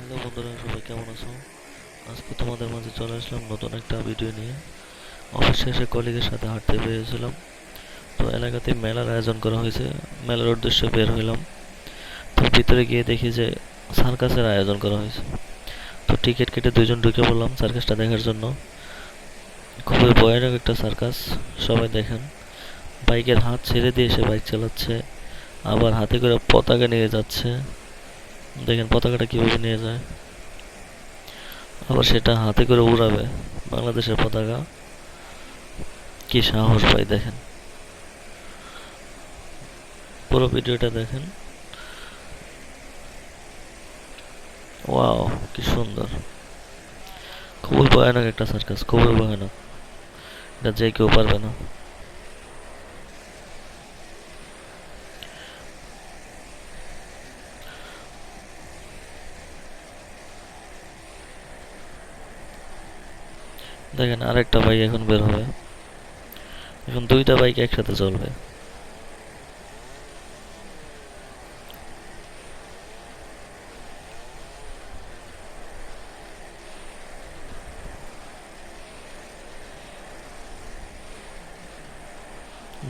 Hello বন্ধুরা, সবাই কেমন আছো? আজকে তোমাদের মাঝে চলে আসলাম নতুন একটা ভিডিও নিয়ে। অফিস শেষে কলিগের সাথে হাঁটতে বেরিয়েছিলাম। তো এলাকাতে মেলার আয়োজন করা হয়েছে। মেলার উদ্দেশ্যে বের হইলাম। তো ভিতরে গিয়ে দেখি যে সার্কাসের আয়োজন করা হয়েছে। তো টিকিট কেটে দুইজন ঢুকে পড়লাম সার্কাসটা দেখার জন্য। খুবই ভয়ানক একটা সার্কাস সবাই দেখেন। বাইকের হাত ছেড়ে দিয়ে সে বাইক চালাচ্ছে, আবার হাতে করে পতাকা নিয়ে যাচ্ছে। দেখেন পতাকাটা কীভাবে নিয়ে যায়। আবার সেটা হাতে করে উড়াবে বাংলাদেশের পতাকা। কি সাহস ভাই, দেখেন। পুরো ভিডিওটা দেখেন। ওয়াও, কি সুন্দর। খুবই ভয়ানক একটা সার্কাস খুবই ভয়ানক। এটা যে কেউ পারবে না। দেখেন, আরেকটা বাইক এখন বের হবে। এখন দুইটা বাইক একসাথে চলবে।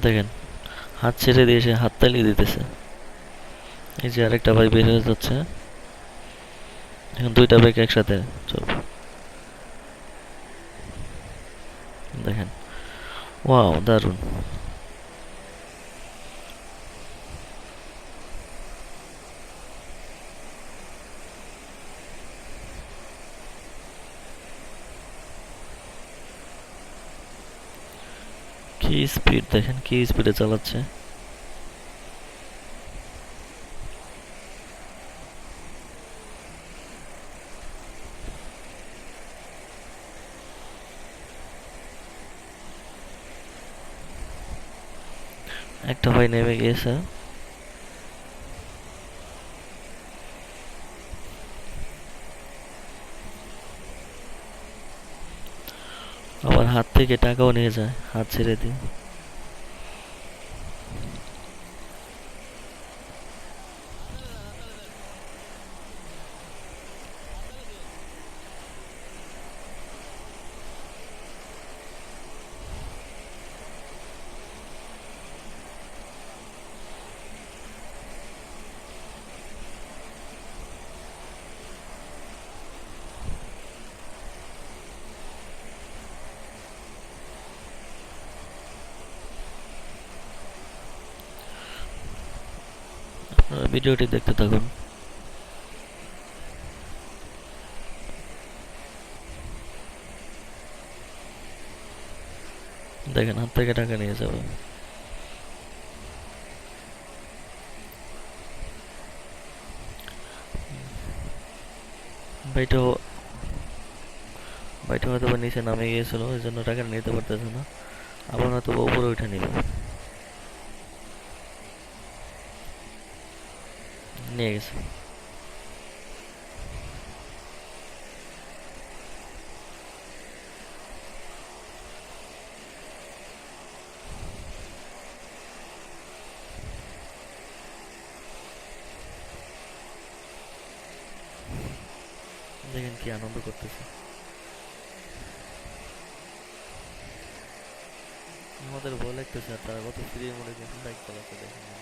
দেখেন, হাত ছেড়ে দিয়ে সে হাত তালিয়ে দিতেছে। এই যে আরেকটা বাইক বের হয়ে যাচ্ছে। এখন দুইটা বাইক একসাথে চলবে দেখেন ওয়াও দারুণ. কি স্পিড দেখেন কি স্পিডে চালাচ্ছে? একটা ভাই নেমে গিয়েছে। আবার হাত থেকে টাকাও নিয়ে যায় হাত ছেড়ে দিয়ে। ভিডিওটি দেখতে থাকুন। দেখেন, হাত থেকে টাকা নিয়ে যাবে। ভাইটা ভাইটা হয়তো নিচে নামে গিয়েছিল, ওই জন্য টাকা নিতে পারতেছে না। আবার হয়তো উপরে উঠে নিবে। নিয়ে গেছে। দেখেন কি আনন্দ করতেছে। আমাদের ভয় লাগতেছে তারা কত ফ্রি মনে কিন্তু বাইক চালাতে দেখেন।